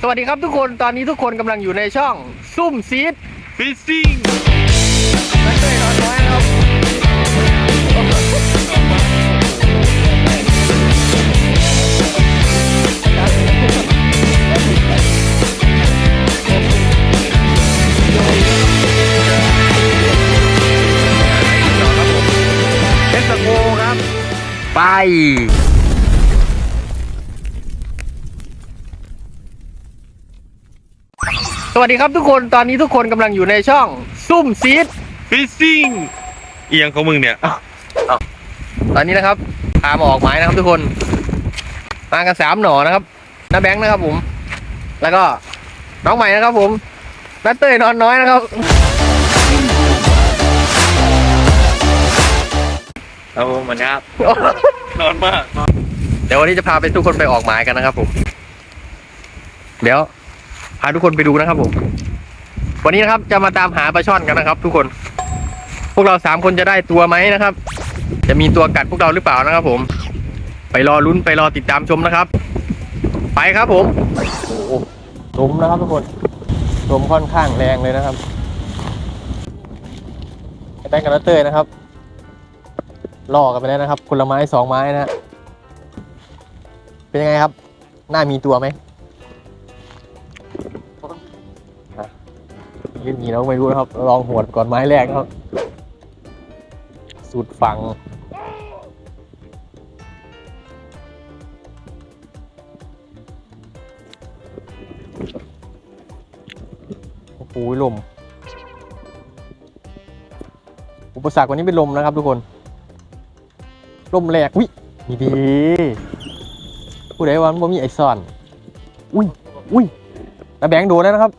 สวัสดีครับทุกคนตอนนี้ทุกคนกำลังอยู่ในช่องซุ่มซีดฟิซซิ่งนักเตะนอนน้อยนะครับเอสโกครับ ไป สวัสดีครับทุกคนตอนนี้ทุกคนกำลังอยู่ในช่องซุ่มซีดฟิซซิ่งเอียงของมึงเนี่ยตอนนี้นะครับพามาออกหมายนะครับทุกคน มากันสามหน่อนะครับน้าแบงค์นะครับผม แล้วก็น้องใหม่นะครับผมนัตเต้ยนอนน้อยนะครับครับผมมันครับนอนมาก เดี๋ยววันนี้จะพาไปทุกคนไปออกหมายกันนะครับผม เดี๋ยวพาทุกคนไปดูนะครับผม วันนี้นะครับจะมาตามหาปลาช่อนกันนะครับ ทุกคน พวกเราสามคนจะได้ตัวไหมนะครับ จะมีตัวกัดพวกเราหรือเปล่านะครับ ผม ไปรอลุ้นไปรอติดตามชมนะครับ ไปครับผมโอ้โหลมนะครับทุกคนลมค่อนข้างแรงเลยนะครับแบงกับนัตเตอร์นะครับล่อกันไปแล้วนะครับคนละไม้สองไม้นะฮะเป็นยังไงครับน้ามีตัวไหม ยืนหนีเราไม่รู้นะครับ ลองหวดก่อนไม้แรกครับ สุดฟัง โอ้โหลม อุปสรรควันนี้เป็นลมนะครับทุกคน ลมแรก อุ้ยนี่ดีผู้ใดวันบ่มีไอซ่อน อุ้ยอุ้ยแล้วแบงค์โดนแล้วนะครับ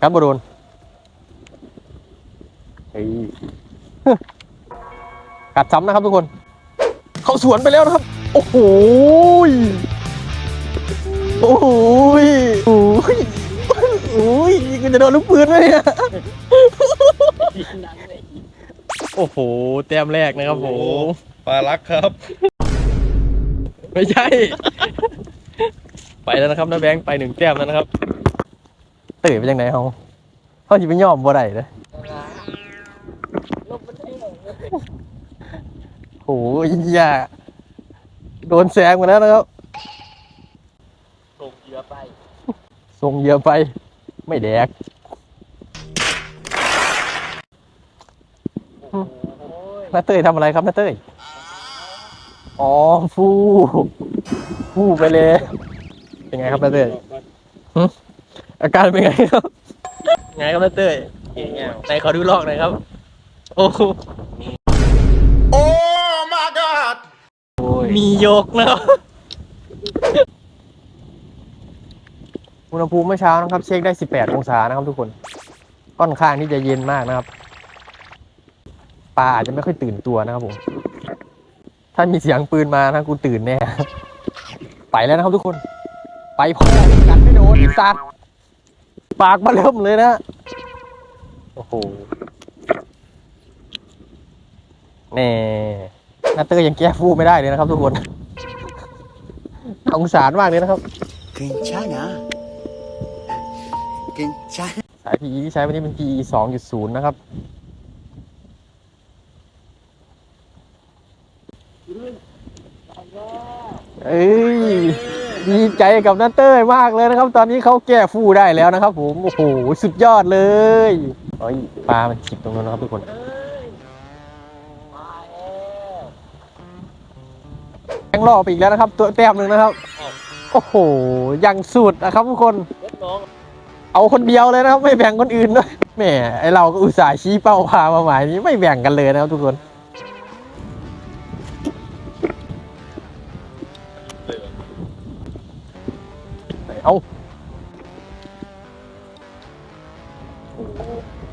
ครับบ่โดนเฮ้ยกัดซ้ำนะครับทุกคน เข้าสวนไปแล้วนะครับ โอ้โหยโอ้โหยโอ้โหยโอ้ยกูจะโดนลูกปืนไหมเนี่ยโอ้โหแต้มแรกนะครับผมปลาลักครับ ไม่ใช่ ไปแล้วนะครับน้าแบงค์ไปหนึ่งแต้มแล้วนะครับ ตื่นไปยังไงเขาเขาจะไปยอมบ่ได้เลยโอ้ยอย่าโดนแซงมาแล้วนะครับส่งเหยื่อไปส่งเหยื่อไป ไม่แดกน้าเต้ยทำอะไรครับน้าเต้ย อ๋อ ฟู ฟูไปเลย เป็นไงครับน้าเต้ย อาการเป็นไงครับไงครับน้าเต้ยไหนขอดูลอกหน่อยครับ โอ้โหโอ้ my god มีโยกนะครับอุณหภูมิเมื่อเช้านะครับ เช็คได้ 18 องศานะครับทุกคนค่อนข้างที่จะเย็นมากนะครับปลาอาจจะไม่ค่อยตื่นตัวนะครับผมถ้ามีเสียงปืนมานะกูตื่นแน่ไปแล้วนะครับทุกคน ไปพ่อกันไม่โดนไอ้สัตว์ ปากมาเริ่มเลยนะ โอ้โหแน่นาเตอร์ยังแก้ฟูไม่ได้เลยนะครับทุกคนองศารมากเลยนะครับ Kencana Kencana สายพีที่ใช้วันนี้เป็น PE 2.0 นะครับ Thank you. เอ้ยดีใจกับนัตเต้ยมากเลยนะครับ ตอนนี้เขาแก้ฟูได้แล้วนะครับ ผมโอ้โหสุดยอดเลยเฮ้ยปลามันฉิบตรงนั้นนะครับทุกคนแยังรอไปอีกแล้วนะครับ ตัวแต้มหนึ่งนะครับ โอ้โหยังสุดนะครับทุกคนเอาคนเดียวเลยนะครับ ไม่แบ่งคนอื่นด้วยแหมไอเราก็อุตส่าห์ชี้เป้าพามาหมายนี้ไม่แบ่งกันเลยนะครับทุกคน เอา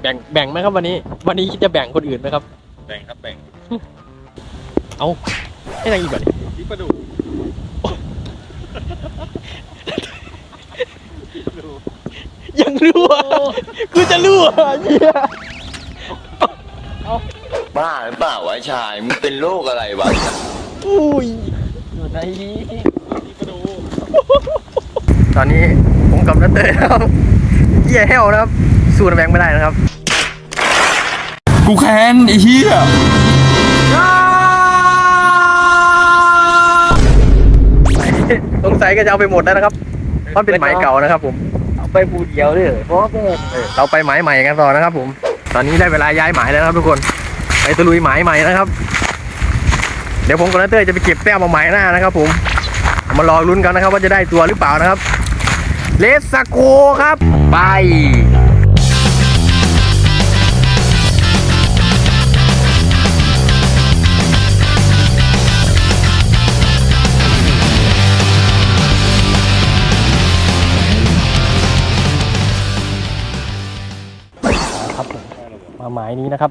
แบ่งแบ่งไหมครับวันนี้ วันนี้คิดจะแบ่งคนอื่นไหมครับ แบ่งครับแบ่งเอาให้นางอีกก่อนดิที่ประดูยังรั่วกูจะรั่วเหี้ยบ้าหรือเปล่าวะชายมึงเป็นโรคอะไรวะ อุ้ยที่ประดู ตอนนี้ผมกับนัตเตอร์นะครับเยี่ยแห้วนะครับ สู้น้ำแบงค์ไม่ได้นะครับ กูแค้นไอ้เหี้ยสงสัยก็จะเอาไปหมดแล้วนะครับเพราะเป็นหมายเก่านะครับ ผม เอาไปบูเดียวเลยเพราะว่าแม่งเลยเราไปหมายใหม่กันต่อนะครับ ผม ตอนนี้ได้เวลาย้ายหมายแล้วนะครับทุกคน ไปตะลุยหมายใหม่นะครับ เดี๋ยวผมกับนัตเตอร์จะไปเก็บแต้มมาหมายหน้านะครับ ผม มารอลุ้นกันนะครับ ว่าจะได้ตัวหรือเปล่านะครับ เลสโกครับ ไปครับผมมาหมายนี้นะครับ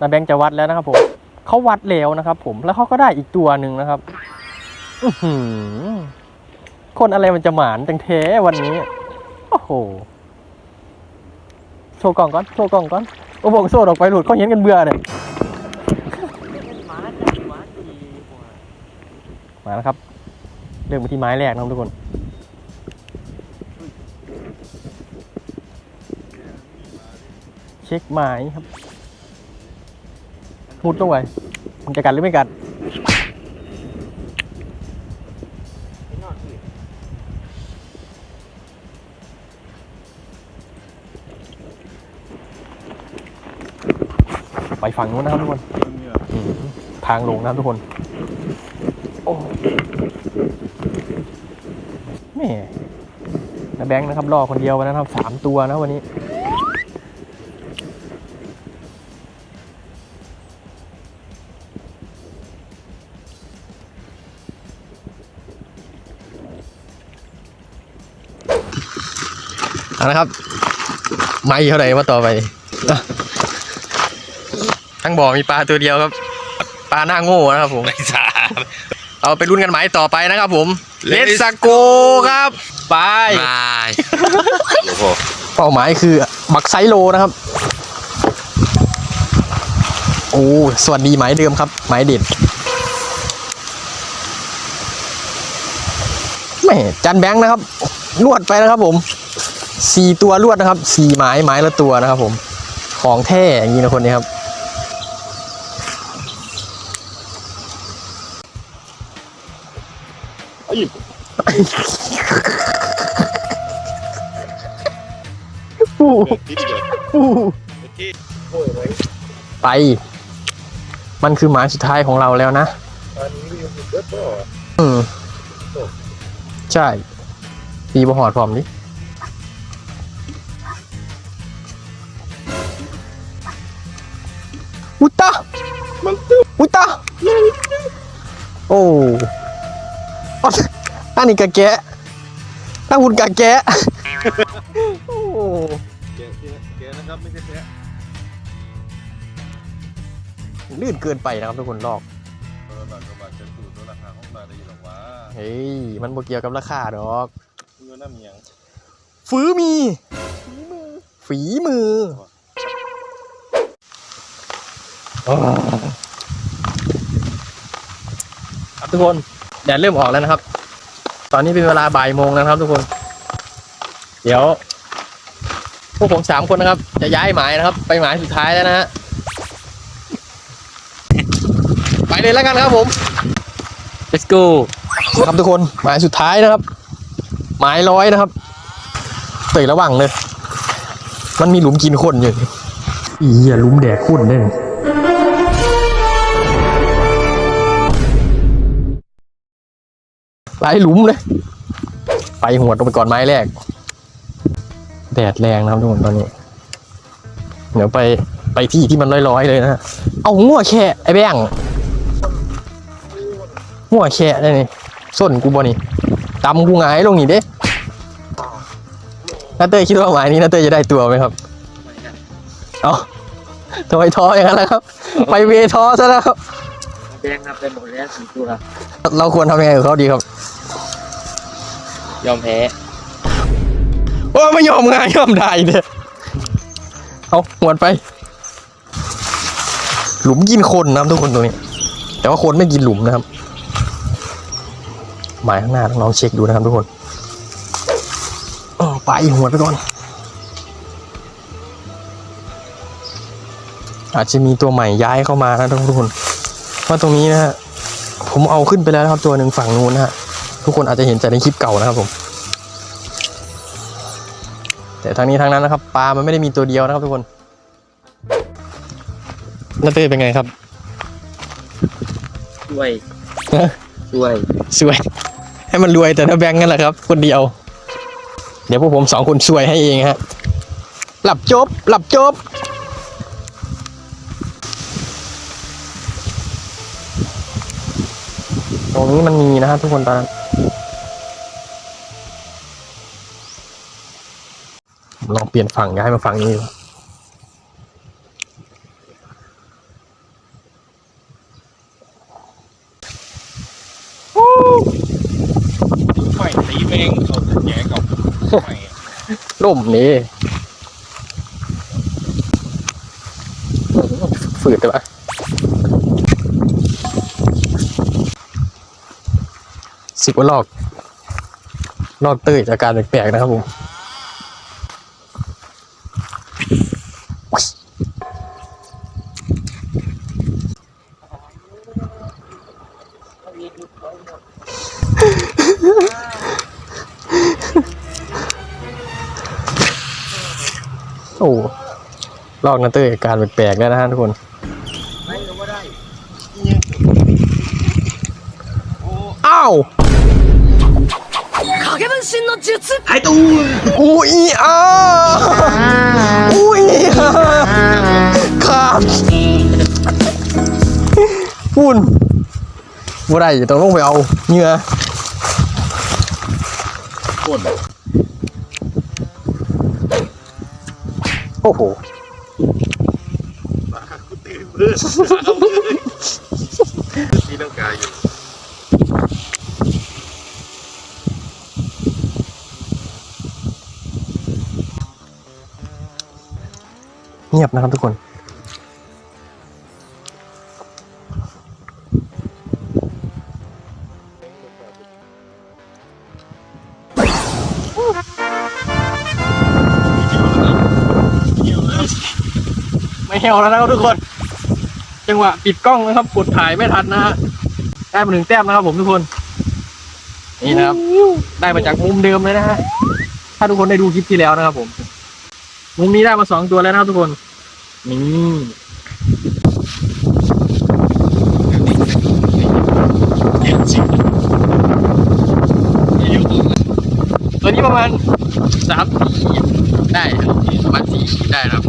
นาแบงค์จะวัดแล้วนะครับผมเขาวัดแล้วนะครับผมแล้วเขาก็ได้อีกตัวหนึ่งนะครับ อื คนอะไรมันจะหมานจังเทวันนี้ โอ้โห โชว์กล่องก่อน โชว์กล่องก่อน โอ้โหโซ่ออกไปหลุดเขาเห็นกันเบื่อเลยมาแล้วครับ เริ่มไปที่ไม้แรกนะทุกคน เช็คไม้ครับมุดลงไปมันจะกัดหรือไม่กัด ไปฝั่งนู้นนะครับทุกคนอืมทางลงนะครับทุกคนโอ้แม่นะแบงค์นะครับรอคนเดียววันนะครับสามตัวนะวันนี้ เอาละครับ ไม่เท่าไหร่มาต่อไปอ ทั้งบ่อมีปลาตัวเดียวครับ ปลาหน้าโง่นะครับผมไม่สาเอาไปรุ่นกันหมายต่อไปนะครับผมเลส Let's โกครับ ไปบายโอ้โหเป้าหมายคือบักไซโลนะครับ โอ้สวัสดีหมายเดิมครับ หมายเด็ดแม่จันแบงค์นะครับลวดไปนะครับผมสี่ตัวลวดนะครับสี่ไม้ไม้ละตัวนะครับผม ของแท้อย่างนี้นะคนนี้ครับ ปูปูไป มันคือหมายสุดท้ายของเราแล้วนะอืม ใช่ปีบหอดพร้อมดิอุตตะอุตตะโอ้ อ๊อดอันนี้กะแกะถ้าหุ่นกะแกะโอ้แกะแกะนะครับไม่ใช่แกะลื่นเกินไปนะครับทุกคนลอกตัวละบาทกว่าบาทจะสูตรตัวราคาของมาได้ยินหรอวะเฮ้ยมันบ่เกี่ยวกับราคาดอกเงินน้ำเมียงฝือมี ฝีมือครับทุกคน แดดเริ่มออกแล้วนะครับ ตอนนี้เป็นเวลาบ่ายโมงแล้วนะครับ ทุกคน เดี๋ยว พวกผมสามคนนะครับ จะย้ายหมายนะครับ ไปหมายสุดท้ายแล้วนะฮะไปเลยแล้วกันครับผม let's go นะครับทุกคนหมายสุดท้ายนะครับ หมายร้อยนะครับเตยระวังเลย มันมีหลุมกินคนอยู่อีอย่าหลุมแดกคนเด้ หลายหลุมเลย ไปหัวตรงไปก่อนไม้แรก แดดแรงนะครับทุกคนตอนนี้ เดี๋ยวไปไปที่ที่มันร้อยๆเลยนะ เอาหัวแค่ไอ้แบงหัวแค่ได้นี่ส้นกูบ่นี่ตำกูหงายลงนี่เด้นาเต้ยคิดว่าหมายนี้นาเต้ยจะได้ตัวไหมครับเอาทำไมท้ออย่างนั้นล่ะครับ ไปเวท้อซะแล้วครับ แดงครับไปหมดแล้วสี่ตัวเราควรทำยังไงกับเขาดีครับ ยอมแพ้โอ้ยไม่ยอมง่ายยอมได้เด้อเอาหวดไป หลุมกินคนนะครับทุกคนตรงนี้ แต่ว่าคนไม่กินหลุมนะครับ หมายข้างหน้าต้องลองเช็คดูนะครับทุกคนปลาอีหัวไปก่อน อาจจะมีตัวใหม่ย้ายเข้ามานะทุกคน เพราะตรงนี้นะฮะผมเอาขึ้นไปแล้วนะครับตัวหนึ่งฝั่งนู้นนะฮะทุกคนอาจจะเห็นแต่ในคลิปเก่านะครับผม แต่ทางนี้ทางนั้นนะครับปลามันไม่ได้มีตัวเดียวนะครับทุกคนน้าเต้ยเป็นไงครับช่วยฮะช่วยสวย ให้มันรวยแต่ถ้าแบงก์กันแหละครับ คนเดียว เดี๋ยวพวกผมสองคนสวยให้เองฮะหลับจบ หลับจบ ตรงนี้มันมีนะฮะทุกคนตอนนั้นผมลองเปลี่ยนฝั่งย้ายมาฝั่งนี้ดูไฟตีแมงเอาแย่กับไฟล่มนี่ฝืดแต่ว่า สิบว่าลอกลอกเต้ยจากการแปลกๆนะครับผมโอ้ลอกนะเต้ยอาการแปลกๆแล้วนะฮะทุกคนอ้าว 身の術はいとอุ้ยอ่าอุ้ยอ่าขาดปุ่นบ่ได้ต้องลงไปเอาเหงื่อ คน โอ้โห ที่ เงียบนะครับทุกคน ไม่เหี่ยวแล้วนะครับทุกคน จังหวะปิดกล้องนะครับกดถ่ายไม่ทันนะฮะได้มาหนึ่งแต้มนะครับผมทุกคน นี่นะครับ ได้มาจากมุมเดิมเลยนะฮะถ้าทุกคนได้ดูคลิปที่แล้วนะครับผม มุมนี้ได้มาสองตัวแล้วนะครับทุกคน นี่ ตัวนี้ประมาณสามสี่ได้ครับประมาณสี่ได้ครับ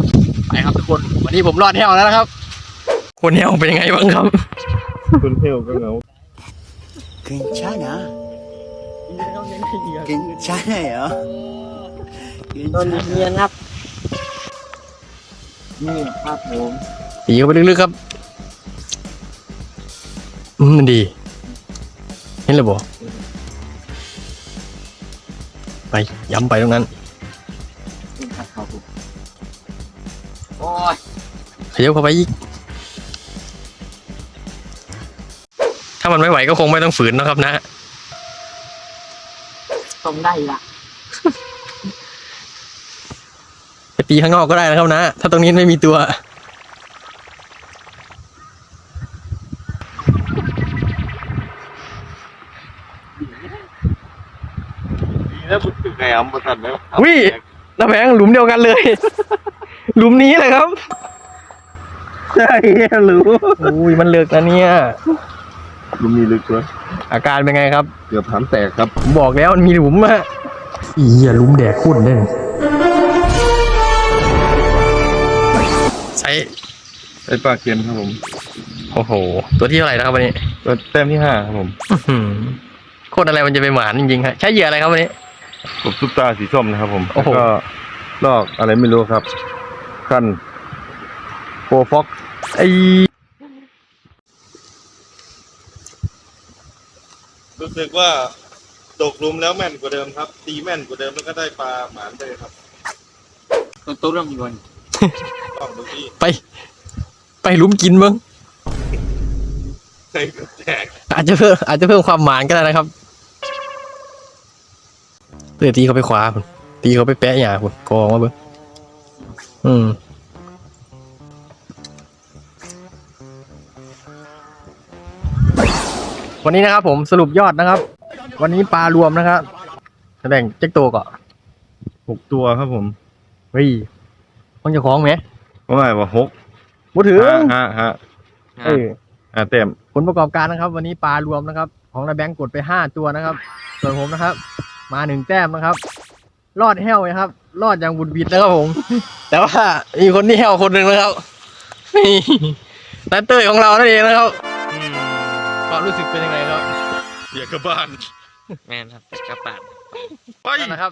ไปครับทุกคน วันนี้ผมรอดแถวแล้วนะครับ คนแถวเป็นยังไงบ้างครับ คุณเที่ยวก็เหงา 괜찮아. 괜찮아요. ตอนนี้เรียนครับ นี่ครับผมตีเข้าไปลึกๆครับ อืมมันดี เห็นเลยบ่ไปย้ำไปตรงนั้น นี่ครับครับผมโอ้ยขยับเข้าไปอีก ถ้ามันไม่ไหวก็คงไม่ต้องฝืนนะครับนะตรงได้ละ ไปตีข้างนอกก็ได้นะครับนะ ถ้าตรงนี้ไม่มีตัวดีแล้วมึงถึงไงอะมาทันแล้ววิน้าแพงหลุมเดียวกันเลย หลุมนี้เลยครับ ใช่รู้อุ้ยมันเลือกนะเนี่ยลุมมีลึกตัวอาการเป็นไงครับ เกือบถามแตกครับ ผมบอกแล้วมันมีหลุมอะอีอย่าหลุมแดกขุ่นเด่น ใช้ไอ้ปลาเกียนครับผมโอ้โห ตัวที่เท่าไหร่นะครับวันนี้ตัวแต้มที่ห้าครับผมอื้อหือโคตรอะไรมันจะไปหมานจริงๆฮะใช้เหยื่ออะไรครับวันนี้ กบซุปตาสีส้มนะครับผมโอ้แล้วโห ก็ลอกอะไรไม่รู้ครับขั้นโปรฟ็อกไอ้รู้สึกว่าตกหลุมแล้วแม่นกว่าเดิมครับ ตีแม่นกว่าเดิมแล้วก็ได้ปลาหมานเลยครับตัวตัวเริ่มมีวันลองดูที่ ไป ไปหลุมกินมั้งใส่กระแจกอาจจะเพิ่มอาจจะเพิ่มความหมานก็ได้นะครับเตือตีเขาไปขวาพุ่นตีเขาไปแปะหยาคุณกองมาเบิ้งอืมวันนี้นะครับผมสรุปยอดนะครับ วันนี้ปลารวมนะครับแสดงเจ๊กโตก่อนหกตัวครับผมเฮ้ย มันจะคล้องไหมว่าไงว่าหกบูถือห้าห้าเออห้าเต็มผลประกอบการนะครับ วันนี้ปลารวมนะครับ ของนาแบงก์กดไปห้าตัวนะครับ ส่วนผมนะครับ มาหนึ่งแต้มนะครับ รอดแห้วนะครับ รอดอย่างบุญบิดนะครับผม แต่ว่ามีคนที่แห้วคนหนึ่งนะครับนี่นันเตอร์ของเรานั่นเองนะครับความรู้สึกเป็นยังไงครับอยากกลับบ้านแม่นครับกระปาดไปนั่นนะครับ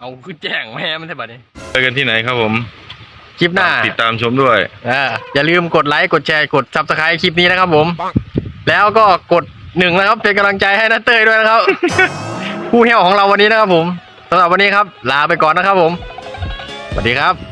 เอาคือแจ้งแม่มันใช่ปะเนี่ยเจอกันที่ไหนครับผม คลิปหน้าติดตามชมด้วยอ่าอย่าลืมกดไลค์กดแชร์กดซับสไครต์คลิปนี้นะครับผม แล้วก็กดหนึ่งนะครับ เป็นกำลังใจให้นัตเต้ยด้วยนะครับ ผู้เหี้ยวของเราวันนี้นะครับผมสำหรับวันนี้ครับ ลาไปก่อนนะครับผมสวัสดีครับ